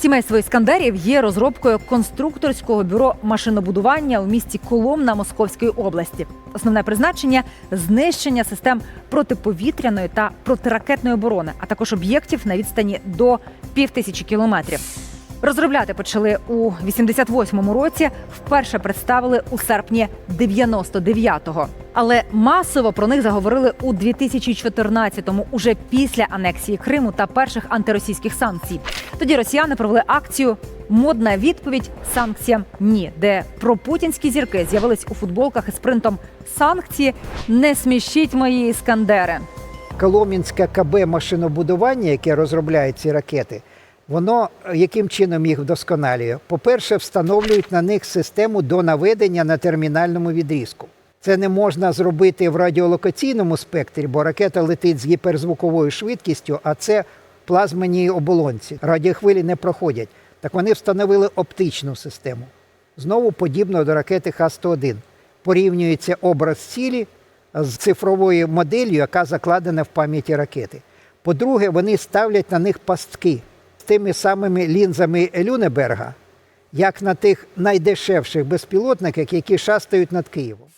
Сімейство іскандерів є розробкою конструкторського бюро машинобудування у місті Коломна Московської області. Основне призначення знищення систем протиповітряної та протиракетної оборони, а також об'єктів на відстані до півтисячі кілометрів. Розробляти почали у 88-му році. Вперше представили у серпні 99-го. Але масово про них заговорили у 2014-му, уже після анексії Криму та перших антиросійських санкцій. Тоді росіяни провели акцію Модна відповідь санкціям ні, де пропутінські зірки з'явились у футболках із принтом санкції Не смішіть мої іскандери. Коломінське КБ машинобудування, яке розробляє ці ракети, воно яким чином їх вдосконалює? По-перше, встановлюють на них систему до наведення на термінальному відрізку. Це не можна зробити в радіолокаційному спектрі, бо ракета летить з гіперзвуковою швидкістю, а це в оболонці. Радіохвилі не проходять. Так вони встановили оптичну систему. Знову подібно до ракети Х-101. Порівнюється образ цілі з цифровою моделлю, яка закладена в пам'яті ракети. По-друге, вони ставлять на них пастки тими самими лінзами Люнеберга, як на тих найдешевших безпілотниках, які шастають над Києвом.